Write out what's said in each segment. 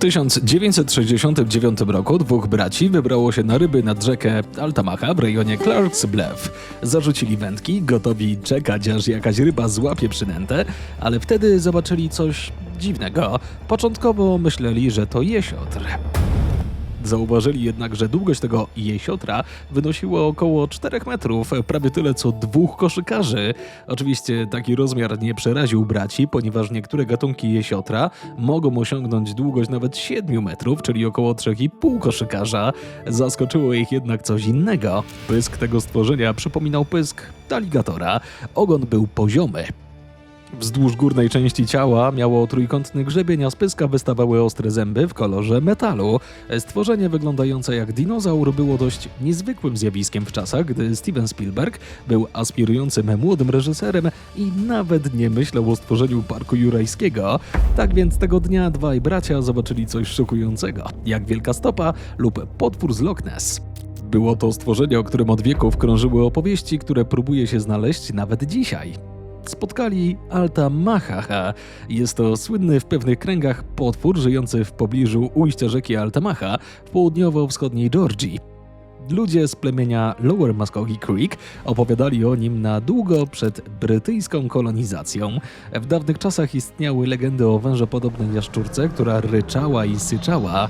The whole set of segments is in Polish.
1969 roku dwóch braci wybrało się na ryby nad rzekę Altamaha w rejonie Clark's Bluff. Zarzucili wędki, gotowi czekać aż jakaś ryba złapie przynętę, ale wtedy zobaczyli coś dziwnego. Początkowo myśleli, że to jesiotr. Zauważyli jednak, że długość tego jesiotra wynosiła około 4 metrów, prawie tyle co dwóch koszykarzy. Oczywiście taki rozmiar nie przeraził braci, ponieważ niektóre gatunki jesiotra mogą osiągnąć długość nawet 7 metrów, czyli około 3,5 koszykarza. Zaskoczyło ich jednak coś innego. Pysk tego stworzenia przypominał pysk aligatora. Ogon był poziomy, Wzdłuż górnej części ciała miało trójkątny grzebień, a z pyska wystawały ostre zęby w kolorze metalu. Stworzenie wyglądające jak dinozaur było dość niezwykłym zjawiskiem w czasach, gdy Steven Spielberg był aspirującym młodym reżyserem i nawet nie myślał o stworzeniu parku jurajskiego. Tak więc tego dnia dwaj bracia zobaczyli coś szokującego, jak wielka stopa lub potwór z Loch Ness. Było to stworzenie, o którym od wieków krążyły opowieści, które próbuje się znaleźć nawet dzisiaj spotkali Alta Mahaha. Jest to słynny w pewnych kręgach potwór żyjący w pobliżu ujścia rzeki Altamaha w południowo-wschodniej Georgii. Ludzie z plemienia Lower Muskogee Creek opowiadali o nim na długo przed brytyjską kolonizacją. W dawnych czasach istniały legendy o wężopodobnej jaszczurce, która ryczała i syczała.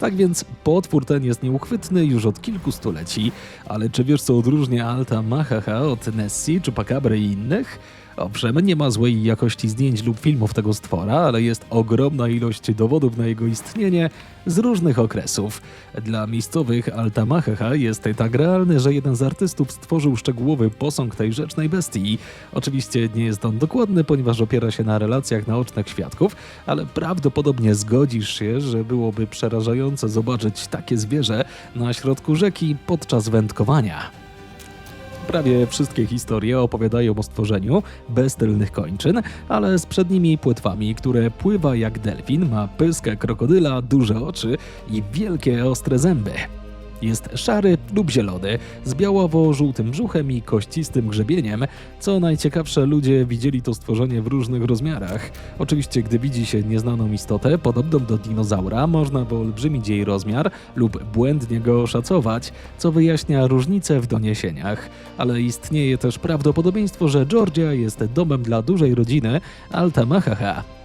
Tak więc potwór ten jest nieuchwytny już od kilku stuleci, ale czy wiesz co odróżnia Alta Mahaha od Nessie, Chupacabry i innych? Owszem, nie ma złej jakości zdjęć lub filmów tego stwora, ale jest ogromna ilość dowodów na jego istnienie z różnych okresów. Dla miejscowych Altamachecha jest tak realny, że jeden z artystów stworzył szczegółowy posąg tej rzecznej bestii. Oczywiście nie jest on dokładny, ponieważ opiera się na relacjach naocznych świadków, ale prawdopodobnie zgodzisz się, że byłoby przerażające zobaczyć takie zwierzę na środku rzeki podczas wędkowania. Prawie wszystkie historie opowiadają o stworzeniu bez tylnych kończyn, ale z przednimi płetwami, które pływa jak delfin, ma pyskę krokodyla, duże oczy i wielkie ostre zęby. Jest szary lub zielony, z białowo-żółtym brzuchem i kościstym grzebieniem. Co najciekawsze, ludzie widzieli to stworzenie w różnych rozmiarach. Oczywiście, gdy widzi się nieznaną istotę, podobną do dinozaura, można wyolbrzymić jej rozmiar lub błędnie go oszacować, co wyjaśnia różnice w doniesieniach. Ale istnieje też prawdopodobieństwo, że Georgia jest domem dla dużej rodziny Altamahaha.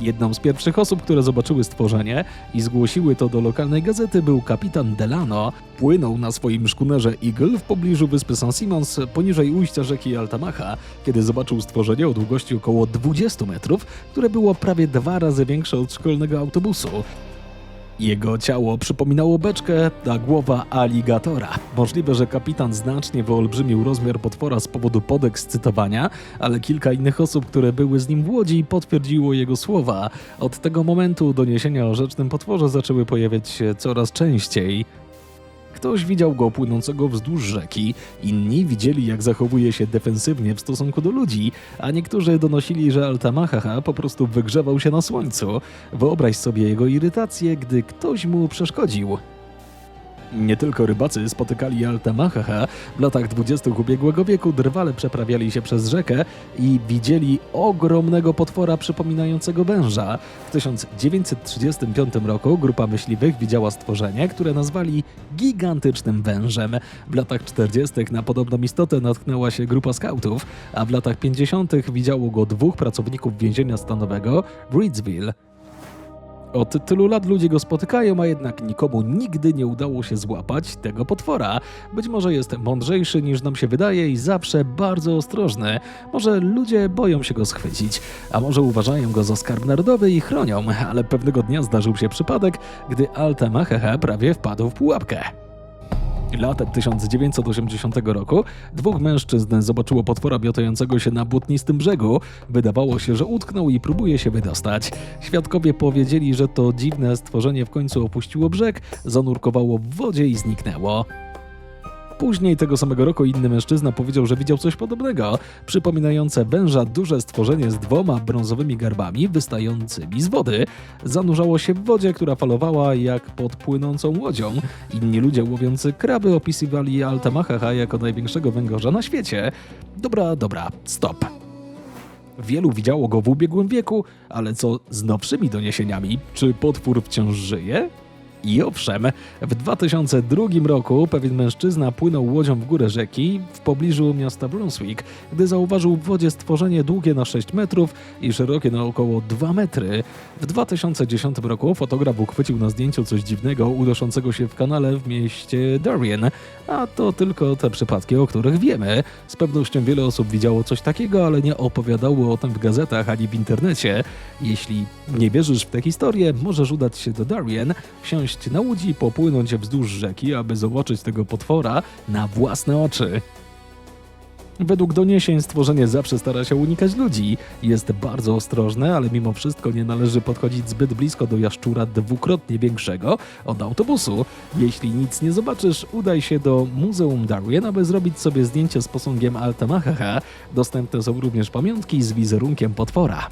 Jedną z pierwszych osób, które zobaczyły stworzenie i zgłosiły to do lokalnej gazety był kapitan Delano. Płynął na swoim szkunerze Eagle w pobliżu wyspy St. Simons poniżej ujścia rzeki Altamaha, kiedy zobaczył stworzenie o długości około 20 metrów, które było prawie dwa razy większe od szkolnego autobusu. Jego ciało przypominało beczkę, a głowa aligatora. Możliwe, że kapitan znacznie wyolbrzymił rozmiar potwora z powodu podekscytowania, ale kilka innych osób, które były z nim w łodzi, potwierdziło jego słowa. Od tego momentu doniesienia o rzecznym potworze zaczęły pojawiać się coraz częściej. Ktoś widział go płynącego wzdłuż rzeki, inni widzieli jak zachowuje się defensywnie w stosunku do ludzi, a niektórzy donosili, że Altamahaha po prostu wygrzewał się na słońcu. Wyobraź sobie jego irytację, gdy ktoś mu przeszkodził. Nie tylko rybacy spotykali Altamahaha, w latach 20. ubiegłego wieku drwale przeprawiali się przez rzekę i widzieli ogromnego potwora przypominającego węża. W 1935 roku grupa myśliwych widziała stworzenie, które nazwali gigantycznym wężem. W latach 40. na podobną istotę natknęła się grupa skautów, a w latach 50. widziało go dwóch pracowników więzienia stanowego w Reedsville. Od tylu lat ludzie go spotykają, a jednak nikomu nigdy nie udało się złapać tego potwora. Być może jest mądrzejszy niż nam się wydaje i zawsze bardzo ostrożny. Może ludzie boją się go schwycić, a może uważają go za skarb narodowy i chronią, ale pewnego dnia zdarzył się przypadek, gdy Alta prawie wpadł w pułapkę. Latem 1980 roku dwóch mężczyzn zobaczyło potwora biotającego się na błotnistym brzegu. Wydawało się, że utknął i próbuje się wydostać. Świadkowie powiedzieli, że to dziwne stworzenie w końcu opuściło brzeg, zanurkowało w wodzie i zniknęło. Później tego samego roku inny mężczyzna powiedział, że widział coś podobnego, przypominające węża duże stworzenie z dwoma brązowymi garbami wystającymi z wody. Zanurzało się w wodzie, która falowała jak pod płynącą łodzią. Inni ludzie łowiący kraby opisywali Altamahaha jako największego węgorza na świecie. Dobra, dobra, stop. Wielu widziało go w ubiegłym wieku, ale co z nowszymi doniesieniami? Czy potwór wciąż żyje? I owszem, w 2002 roku pewien mężczyzna płynął łodzią w górę rzeki w pobliżu miasta Brunswick, gdy zauważył w wodzie stworzenie długie na 6 metrów i szerokie na około 2 metry. W 2010 roku fotograf uchwycił na zdjęciu coś dziwnego unoszącego się w kanale w mieście Darien, a to tylko te przypadki, o których wiemy. Z pewnością wiele osób widziało coś takiego, ale nie opowiadało o tym w gazetach ani w internecie. Jeśli nie wierzysz w tę historię, możesz udać się do Darien, wsiąść na łódź i popłynąć wzdłuż rzeki, aby zobaczyć tego potwora na własne oczy. Według doniesień stworzenie zawsze stara się unikać ludzi. Jest bardzo ostrożne, ale mimo wszystko nie należy podchodzić zbyt blisko do jaszczura dwukrotnie większego od autobusu. Jeśli nic nie zobaczysz, udaj się do Muzeum Darwin, aby zrobić sobie zdjęcie z posągiem Altamahaha. Dostępne są również pamiątki z wizerunkiem potwora.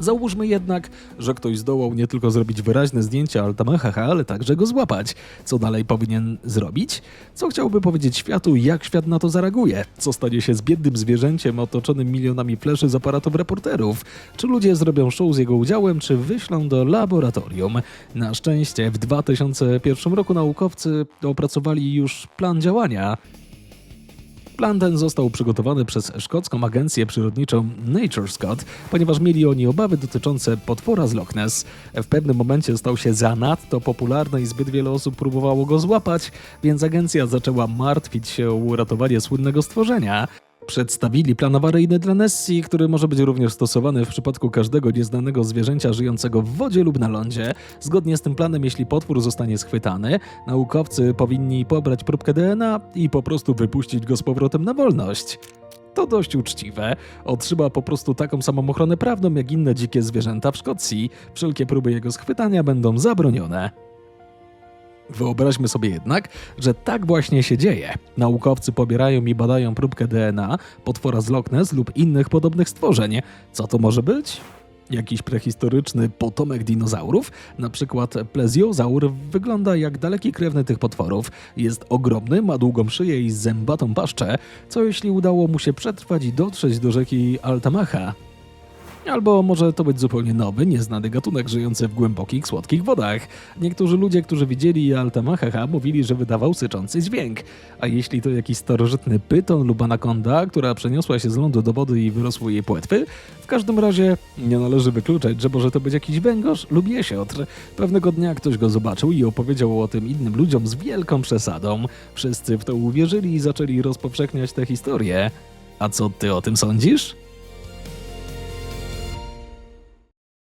Załóżmy jednak, że ktoś zdołał nie tylko zrobić wyraźne zdjęcia Altamahaha, ale także go złapać. Co dalej powinien zrobić? Co chciałby powiedzieć światu, jak świat na to zareaguje? Co stanie się z biednym zwierzęciem otoczonym milionami fleszy z aparatów reporterów? Czy ludzie zrobią show z jego udziałem, czy wyślą do laboratorium? Na szczęście w 2001 roku naukowcy opracowali już plan działania. Plan ten został przygotowany przez szkocką agencję przyrodniczą Nature Scott, ponieważ mieli oni obawy dotyczące potwora z Loch Ness. W pewnym momencie stał się zanadto popularny i zbyt wiele osób próbowało go złapać, więc agencja zaczęła martwić się o uratowanie słynnego stworzenia. Przedstawili plan awaryjny dla Nessie, który może być również stosowany w przypadku każdego nieznanego zwierzęcia żyjącego w wodzie lub na lądzie. Zgodnie z tym planem, jeśli potwór zostanie schwytany, naukowcy powinni pobrać próbkę DNA i po prostu wypuścić go z powrotem na wolność. To dość uczciwe. Otrzyma po prostu taką samą ochronę prawną jak inne dzikie zwierzęta w Szkocji. Wszelkie próby jego schwytania będą zabronione. Wyobraźmy sobie jednak, że tak właśnie się dzieje. Naukowcy pobierają i badają próbkę DNA potwora z Loch Ness lub innych podobnych stworzeń. Co to może być? Jakiś prehistoryczny potomek dinozaurów, na przykład plezjozaur, wygląda jak daleki krewny tych potworów. Jest ogromny, ma długą szyję i zębatą paszczę. Co jeśli udało mu się przetrwać i dotrzeć do rzeki Altamaha? Albo może to być zupełnie nowy, nieznany gatunek żyjący w głębokich, słodkich wodach. Niektórzy ludzie, którzy widzieli Altamahaha, mówili, że wydawał syczący dźwięk. A jeśli to jakiś starożytny pyton lub anakonda, która przeniosła się z lądu do wody i wyrosły jej płetwy? W każdym razie nie należy wykluczać, że może to być jakiś węgorz lub jesiotr. Pewnego dnia ktoś go zobaczył i opowiedział o tym innym ludziom z wielką przesadą. Wszyscy w to uwierzyli i zaczęli rozpowszechniać tę historię. A co ty o tym sądzisz?